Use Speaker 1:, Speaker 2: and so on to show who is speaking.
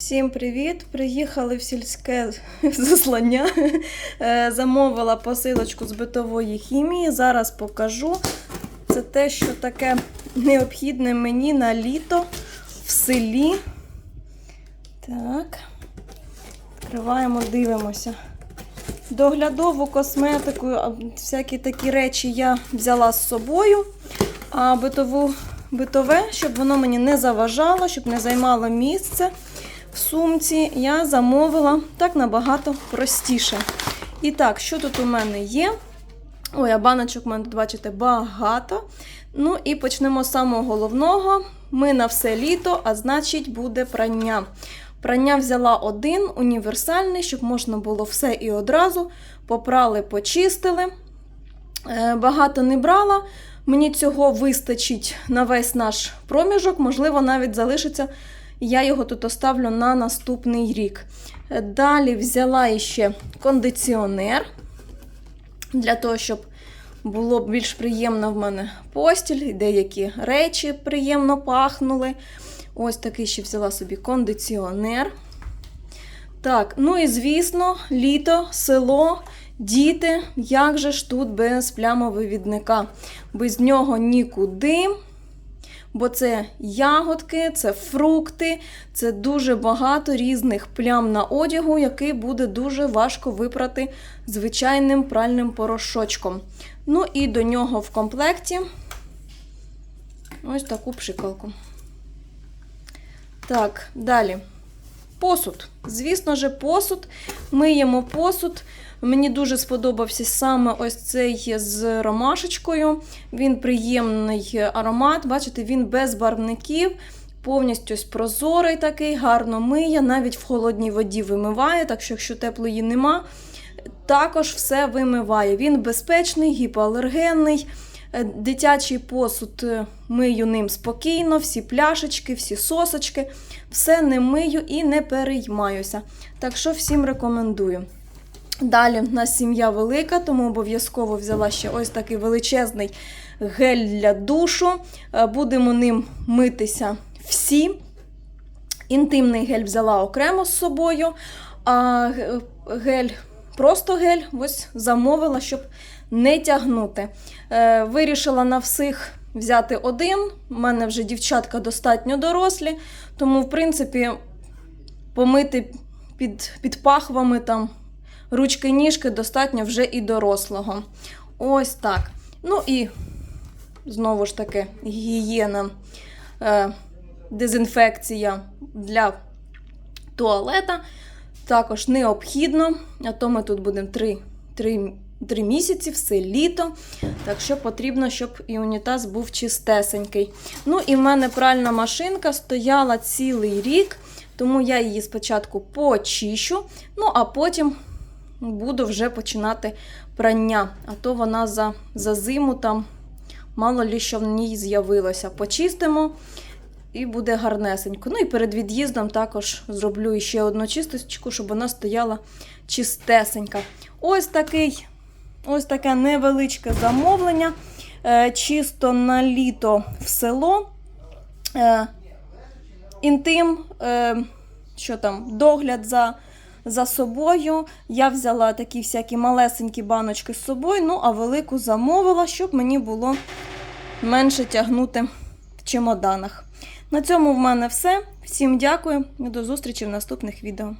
Speaker 1: Всім привіт! Приїхали в сільське заслання. Е, Замовила посилочку з битової хімії. Зараз покажу. Це те, що таке необхідне мені на літо в селі. Так. Відкриваємо, дивимося. Доглядову косметику, всякі такі речі я взяла з собою. А битову, битове, щоб воно мені не заважало, щоб не займало місце сумці, я замовила так набагато простіше. І так, що тут у мене є? Ой, а баночок у мене, бачите, багато. Ну і почнемо з самого головного. Ми на все літо, а значить, буде прання. Прання взяла один універсальний, щоб можна було все і одразу. Попрали, почистили. Е, Багато не брала. Мені цього вистачить на весь наш проміжок, можливо, навіть залишиться. Я його тут оставлю на наступний рік. Далі взяла ще кондиціонер для того, щоб було більш приємно в мене постіль, деякі речі приємно пахнули. Ось такий ще взяла собі кондиціонер. Так, ну і звісно, літо, село, діти. Як же ж тут без плямовивідника? Без нього нікуди. Бо це ягодки, це фрукти, це дуже багато різних плям на одягу, який буде дуже важко випрати звичайним пральним порошочком. Ну і до нього в комплекті ось таку пшикалку. Так, далі. Посуд. Звісно же, посуд. Миємо посуд. Мені дуже сподобався саме ось цей з ромашечкою. Він приємний аромат. Бачите, він без барвників, повністю прозорий такий, гарно миє, навіть в холодній воді вимиває, так що, якщо теплої нема, також все вимиває. Він безпечний, гіпоалергенний. Е, Дитячий посуд е, мию ним спокійно, всі пляшечки, всі сосочки, все не мию і не переймаюся. Так що всім рекомендую. Далі в нас сім'я велика, тому обов'язково взяла ще ось такий величезний гель для душу. Е, Будемо ним митися всі. Інтимний гель взяла окремо з собою, а гель, просто гель, ось замовила, щоб не тягнути. Е, Вирішила на всіх взяти один. У мене вже дівчатка достатньо дорослі, тому, в принципі, помити під, під пахвами там ручки-ніжки достатньо вже і дорослого. Ось так. Ну і знову ж таки гігієна, е, дезінфекція для туалета. Також необхідно, а то ми тут будемо 3, 3, 3 місяці, все літо. Так що потрібно, щоб і унітаз був чистесенький. Ну і в мене пральна машинка стояла цілий рік, тому я її спочатку почищу, ну а потім буду вже починати прання. А то вона за, за зиму там мало лі що в ній з'явилося. Почистимо і буде гарнесенько. Ну і перед від'їздом також зроблю ще одну чисточку, щоб вона стояла чистесенька. Ось такий, ось таке невеличке замовлення. Е, чисто на літо в село. Е, інтим, е, що там, догляд за, за собою. Я взяла такі всякі малесенькі баночки з собою, ну а велику замовила, щоб мені було менше тягнути в чемоданах. На цьому в мене все. Всім дякую і до зустрічі в наступних відео.